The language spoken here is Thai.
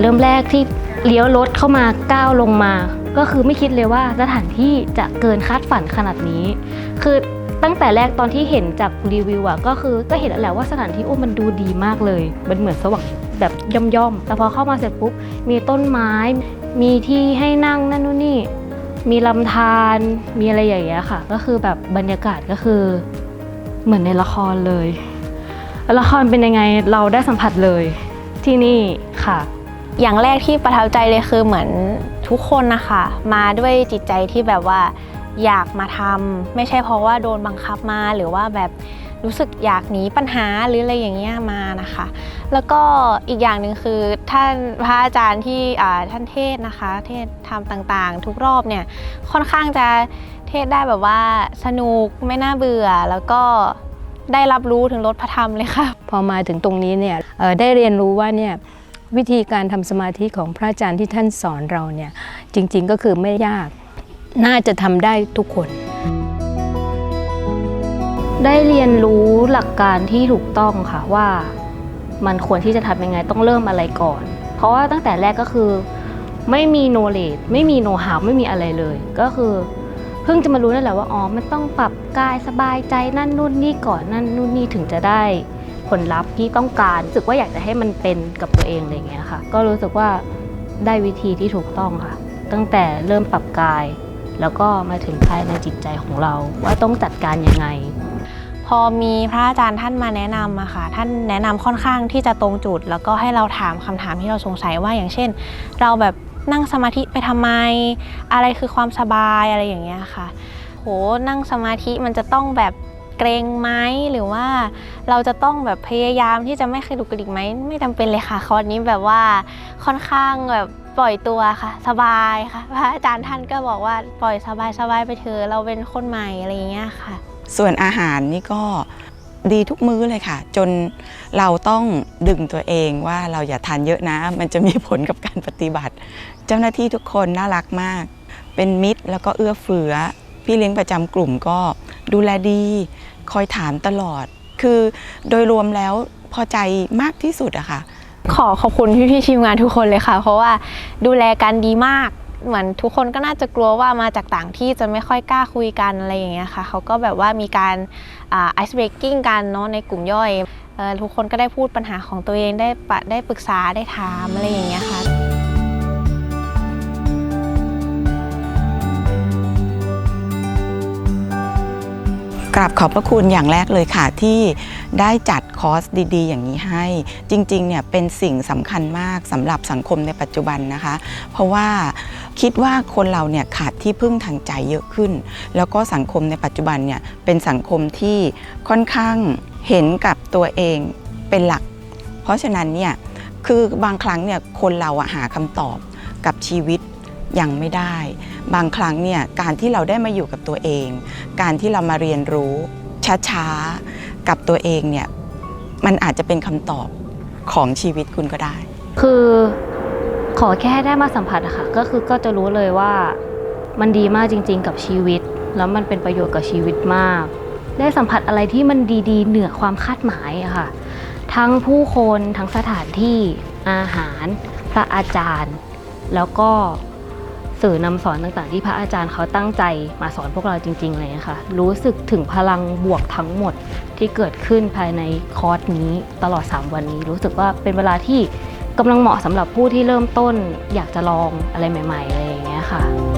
เริ่มแรกที่เลี้ยวรถเข้ามาก้าวลงมา ก็คือไม่คิดเลยว่าสถานที่จะเกินคาดฝันขนาดนี้ คือตั้งแต่แรกตอนที่เห็นจากรีวิวอะก็คือก็เห็นแล้วแหละว่าสถานที่โอ้มันดูดีมากเลย มันเหมือนสว่างแบบย่อมๆแต่พอเข้ามาเสร็จปุ๊บมีต้นไม้ มีที่ให้นั่งนั่นนู่นนี่ มีลำธารมีอะไรอย่างเงี้ยค่ะ ก็คือแบบบรรยากาศก็คือเหมือนในละครเลยละครเป็นยังไงเราได้สัมผัสเลยที่นี่ค่ะ อย่างแรกที่ประทับใจเลยคือเหมือนทุกคนนะคะมาด้วยจิตใจที่แบบว่าอยากมาทำไม่ใช่เพราะว่าโดนบังคับมาหรือว่าแบบรู้สึกอยากหนีปัญหาหรืออะไรอย่างเงี้ยมานะคะ แล้วก็อีกอย่างหนึ่งคือท่านพระอาจารย์ที่ท่านเทศนะคะ เทศทำต่างๆ ทุกรอบเนี่ยค่อนข้างจะเทศได้แบบว่าสนุกไม่น่าเบื่อแล้วก็ได้รับรู้ถึงรสพระธรรมเลยค่ะ พอมาถึงตรงนี้เนี่ยได้เรียนรู้ว่าเนี่ย วิธีการทำสมาธิของพระอาจารย์ที่ท่านสอนเราเนี่ยจริงๆก็คือไม่ยาก น่าจะทำได้ทุกคน ได้เรียนรู้หลักการที่ถูกต้องค่ะว่ามันควรที่จะทำยังไงต้องเริ่มอะไรก่อน เพราะว่าตั้งแต่แรกก็คือ ไม่มีโนเลดไม่มีโนฮาวไม่มีอะไรเลย ก็คือเพิ่งจะมารู้นั่นแหละว่าอ๋อมันต้องปรับกายสบายใจนั่นนู่นนี่ก่อนนั่นนู่นนี่ถึงจะได้ ผลลัพธ์ที่ต้องการรู้สึกว่าอยากจะให้มันเป็นกับตัวเองอะไรอย่างเงี้ยค่ะ ก็รู้สึกว่าได้วิธีที่ถูกต้องค่ะ ตั้งแต่เริ่มปรับกาย แล้วก็มาถึงภายในจิตใจของเรา ว่าต้องจัดการยังไง พอมีพระอาจารย์ท่านมาแนะนำอะค่ะ ท่านแนะนำค่อนข้างที่จะตรงจุด แล้วก็ให้เราถามคำถามที่เราสงสัยว่าอย่างเช่น เราแบบนั่งสมาธิไปทำไม อะไรคือความสบายอะไรอย่างเงี้ยค่ะ โหนั่งสมาธิมันจะต้องแบบเกรงไหมหรือว่า เราจะต้องแบบพยายามที่จะไม่กระดุกกระดิกไหมไม่จำเป็นเลยค่ะคอร์สนี้แบบว่าค่อนข้างแบบปล่อยตัวค่ะ สบายค่ะพระอาจารย์ท่านก็บอกว่าปล่อยสบายสบายไปเถอะเราเป็นคนใหม่อะไรอย่างเงี้ยค่ะ ส่วนอาหารนี่ก็ดีทุกมื้อเลยค่ะ จนเราต้องดึงตัวเองว่าเราอย่าทานเยอะนะ มันจะมีผลกับการปฏิบัติ เจ้าหน้าที่ทุกคนน่ารักมาก เป็นมิตรแล้วก็เอื้อเฟื้อพี่เลี้ยงประจำกลุ่มก็ดูแลดี คอยถามตลอด คือโดยรวมแล้วพอใจมากที่สุดอะค่ะ ขอขอบคุณพี่ๆทีมงานทุกคนเลยค่ะ เพราะว่าดูแลกันดีมาก เหมือนทุกคนก็น่าจะกลัวว่ามาจากต่างที่จะไม่ค่อยกล้าคุยกันอะไรอย่างเงี้ยค่ะเขาก็แบบว่ามีการไอซ์เบรกกิ้งกันเนาะในกลุ่มย่อยออทุกคนก็ได้พูดปัญหาของตัวเองได้ได้ปรึกษาได้ถามอะไรอย่างเงี้ยค่ะ กราบขอบพระคุณอย่างแรกเลยค่ะที่ได้จัดคอร์สดีๆ อย่างนี้ให้ จริงๆเนี่ยเป็นสิ่งสำคัญมากสำหรับสังคมในปัจจุบันนะคะ เพราะว่าคิดว่าคนเราเนี่ยขาดที่พึ่งทางใจเยอะขึ้น แล้วก็สังคมในปัจจุบันเนี่ยเป็นสังคมที่ค่อนข้างเห็นกับตัวเองเป็นหลัก เพราะฉะนั้นเนี่ยคือบางครั้งเนี่ยคนเราอะหาคำตอบกับชีวิต ยังไม่ได้ บางครั้งเนี่ยการที่เราได้มาอยู่กับตัวเอง การที่เรามาเรียนรู้ช้าๆกับตัวเองเนี่ยมันอาจจะเป็นคำตอบของชีวิตคุณก็ได้ คือขอแค่ได้มาสัมผัสอะค่ะก็คือก็จะรู้เลยว่ามันดีมากจริง ๆ กับชีวิต แล้วมันเป็นประโยชน์กับชีวิตมาก ได้สัมผัสอะไรที่มันดีๆ เหนือความคาดหมายอะค่ะ ทั้งผู้คนทั้งสถานที่อาหาร พระอาจารย์ แล้วก็ สื่อนำสอนต่างๆ ที่พระอาจารย์เขาตั้งใจมาสอนพวกเราจริงๆเลยนะคะรู้สึกถึงพลังบวกทั้งหมดที่เกิดขึ้นภายในคอร์สนี้ตลอด 3 วันนี้ รู้สึกว่าเป็นเวลาที่กำลังเหมาะสำหรับผู้ที่เริ่มต้น อยากจะลองอะไรใหม่ๆอะไรอย่างเงี้ยค่ะ